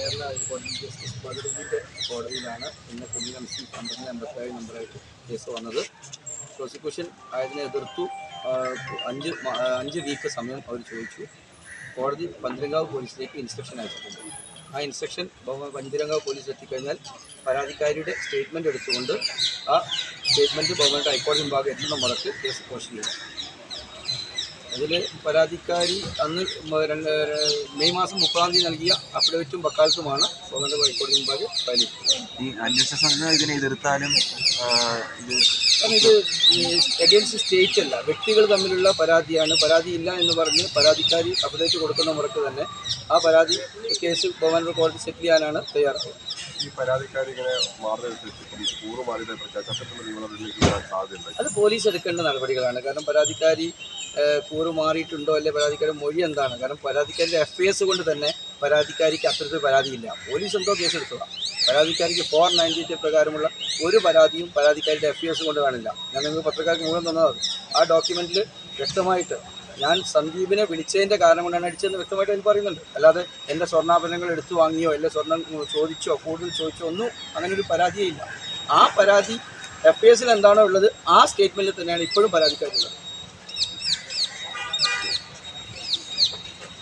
കേരള ഹൈക്കോടതി ജസ്റ്റിസ് ബദറുദ്ദീന്റെ കോടതിയിലാണ് ഇന്ന് കുഞ്ഞു കമ്മീഷൻ പന്ത്രണ്ട് എൺപത്തേഴ് നമ്പറായിട്ട് കേസ് വന്നത്. പ്രോസിക്യൂഷൻ അതിനെ എതിർത്തു അഞ്ച് അഞ്ച് വീക്ക് സമയം അവർ ചോദിച്ചു. കോടതി പന്തിരങ്കാവ് പോലീസിലേക്ക് ഇൻസ്ട്രക്ഷൻ അയച്ചിട്ടുണ്ട്. ആ ഇൻസ്ട്രക്ഷൻ പന്തിരങ്കാവ് പോലീസ് എത്തിക്കഴിഞ്ഞാൽ പരാതിക്കാരിയുടെ സ്റ്റേറ്റ്മെന്റ് എടുത്തുകൊണ്ട് ആ സ്റ്റേറ്റ്മെന്റ് ബഹുമാനത്തെ ഹൈക്കോടതി മുമ്പാകെ എത്തുന്ന മുറക്ക് കേസ് പോസ്റ്റ് ചെയ്യും. അതിൽ പരാതിക്കാരി അന്ന് രണ്ട് മെയ് മാസം മുപ്പതാം തീയതി നൽകിയ അഫിഡവിറ്റും വക്കാലത്തുമാണ് സ്വതന്ത്ര ഹൈക്കോടതി മുമ്പാകെ ഫയൽ ഈ അന്വേഷണ സംഘം ഇതിനെ എതിർത്താലും ഇത് എഗെയിൻസ്റ്റ് സ്റ്റേറ്റ് അല്ല വ്യക്തികൾ തമ്മിലുള്ള പരാതിയാണ്. പരാതി ഇല്ല എന്ന് പറഞ്ഞ് പരാതിക്കാരി അപ്ഡേറ്റ് കൊടുക്കുന്ന മുറക്ക് തന്നെ ആ പരാതി കേസ് ഗവൺമെന്റ് കോടതി സെറ്റിൽ ചെയ്യാനാണ് തയ്യാറാവുക ഈ പരാതിക്കാരി ഇങ്ങനെ മാറുന്നതനുസരിച്ച് ഇപ്പം പൂർവമാരുടെ ചട്ടത്തിന്റെ നിയമനത്തിലേക്ക് വരാൻ സാധ്യതയുണ്ട്. അത് പോലീസ് എടുക്കേണ്ട നടപടികളാണ്. കാരണം പരാതിക്കാരി കൂറ് മാറിയിട്ടുണ്ടോ അല്ലെ പരാതിക്കാരി മൊഴി എന്താണ്? കാരണം പരാതിക്കാരിയുടെ എഫ് ഐ എസ് കൊണ്ട് തന്നെ പരാതിക്കാരിക്ക് അത്തരത്തിൽ പരാതിയില്ല. പോലീസ് എന്തോ കേസ് എടുത്തതാ പരാതിക്കാരിക്ക് ഫോർ നയന്റി എയ്റ്റ് പ്രകാരമുള്ള ഒരു പരാതിയും പരാതിക്കാരിയുടെ എഫ് ഐ എസ് കൊണ്ട് കാണില്ല. ഞാൻ നിങ്ങൾക്ക് പത്രക്കാർക്ക് മുഴുവൻ തന്നത് ആ ഡോക്യുമെന്റിൽ വ്യക്തമായിട്ട് ഞാൻ സന്ദീപിനെ വിളിച്ചതിന്റെ കാരണം കൊണ്ടാണ് അടിച്ചതെന്ന് വ്യക്തമായിട്ട് എനിക്ക് പറയുന്നുണ്ട്. അല്ലാതെ എന്റെ സ്വർണാഭരണങ്ങൾ എടുത്തു വാങ്ങിയോ അല്ലെ സ്വർണം ചോദിച്ചോ കൂടുതൽ ചോദിച്ചോ ഒന്നും അങ്ങനെ ഒരു പരാതിയേ ഇല്ല. ആ പരാതി എഫ് എസിൽ എന്താണോ ഉള്ളത് ആ സ്റ്റേറ്റ്മെന്റിൽ തന്നെയാണ് ഇപ്പോഴും പരാതിക്കാരുള്ളത്